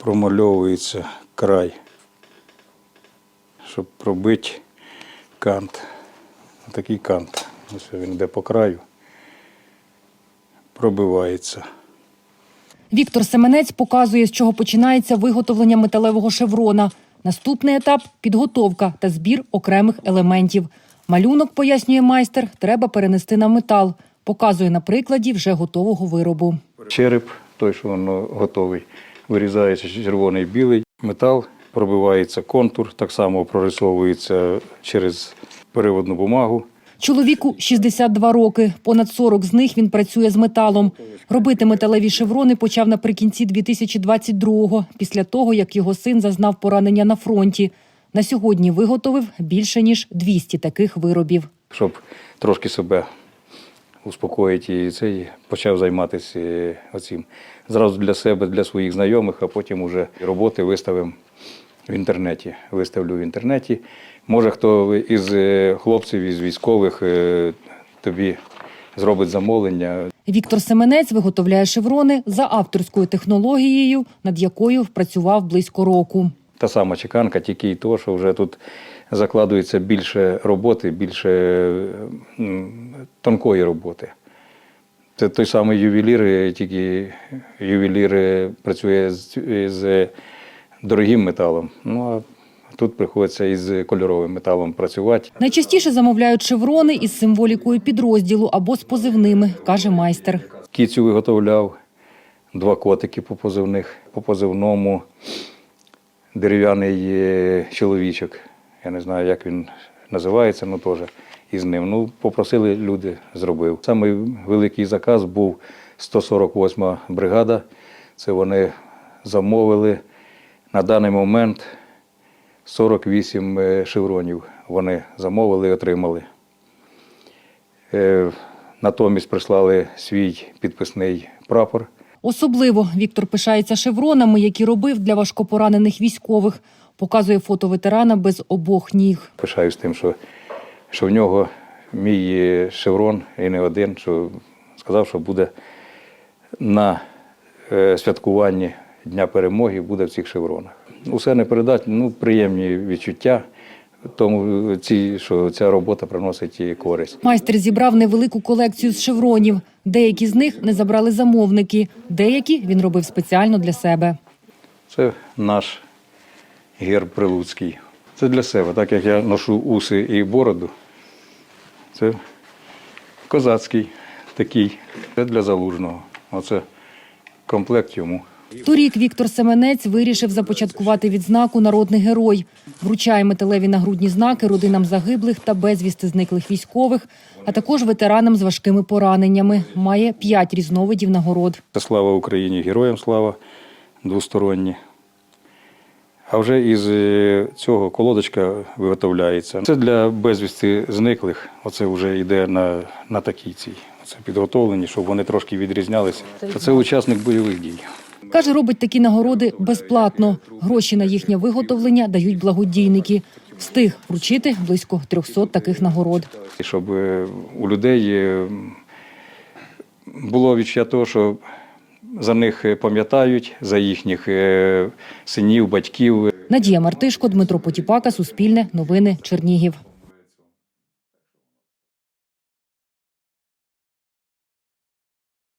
промальовується край, щоб пробити кант. Такий кант. Ось він йде по краю, пробивається. Віктор Семенець показує, з чого починається виготовлення металевого шеврона. Наступний етап підготовка та збір окремих елементів. Малюнок, пояснює майстер, треба перенести на метал. Показує на прикладі вже готового виробу. Череп, той, що воно готовий, вирізається червоний білий метал, пробивається контур, так само прорисовується через переводну бумагу. Чоловіку 62 роки. Понад 40 з них він працює з металом. Робити металеві шеврони почав наприкінці 2022-го, після того, як його син зазнав поранення на фронті. На сьогодні виготовив більше ніж 200 таких виробів. щоб трошки себе успокоїти і цей почав займатися е, оцим. Зразу для себе, для своїх знайомих, а потім уже роботи виставимо в інтернеті. Виставлю в інтернеті. Може, хто із е, хлопців, із військових е, тобі зробить замовлення. Віктор Семенець виготовляє шеврони за авторською технологією, над якою працював близько року. Та сама чеканка, тільки і то, що вже тут закладується більше роботи, більше тонкої роботи. Це той самий ювелір, е, тільки ювелір е, працює з, з дорогим металом. Ну а тут приходиться із кольоровим металом працювати. Найчастіше замовляють шеврони із символікою підрозділу або з позивними, каже майстер. Кіцю виготовляв, два котики по позивних, по позивному дерев'яний е, чоловічок. Я не знаю, як він називається, ну теж із ним. Ну, попросили люди, зробив. Самий великий заказ був 148 бригада. Це вони замовили на даний момент 48 е, шевронів. Вони замовили і отримали. Е, Натомість прислали свій підписний прапор. Особливо Віктор пишається шевронами, які робив для важкопоранених військових. Показує фото ветерана без обох ніг. Пишаюсь тим, що, що в нього мій е, шеврон і не один, що сказав, що буде на е, святкуванні Дня перемоги буде в цих шевронах. Усе не передати, ну, приємні відчуття, тому ці, що ця робота приносить і користь. Майстер зібрав невелику колекцію з шевронів. Деякі з них не забрали замовники, деякі він робив спеціально для себе. Це наш герб прилуцький. Це для себе, так як я ношу уси і бороду. Це козацький такий. Це для залужного. Оце комплект йому. Торік Віктор Семенець вирішив започаткувати відзнаку Народний герой. Вручає металеві нагрудні знаки родинам загиблих та безвісти зниклих військових, а також ветеранам з важкими пораненнями. Має п'ять різновидів нагород. Слава Україні, героям слава двосторонні. А вже із е, цього колодочка виготовляється. Це для безвісти зниклих. Оце вже йде на, на такій цій. Це підготовлені, щоб вони трошки відрізнялися. Це учасник бойових дій. Каже, робить такі нагороди безплатно. Гроші на їхнє виготовлення дають благодійники. Встиг вручити близько 300 таких нагород. Щоб е, у людей е, було відчуття того, що за них е, пам'ятають, за їхніх синів, батьків. Надія Мартишко, Дмитро Потіпака, Суспільне, Новини, Чернігів.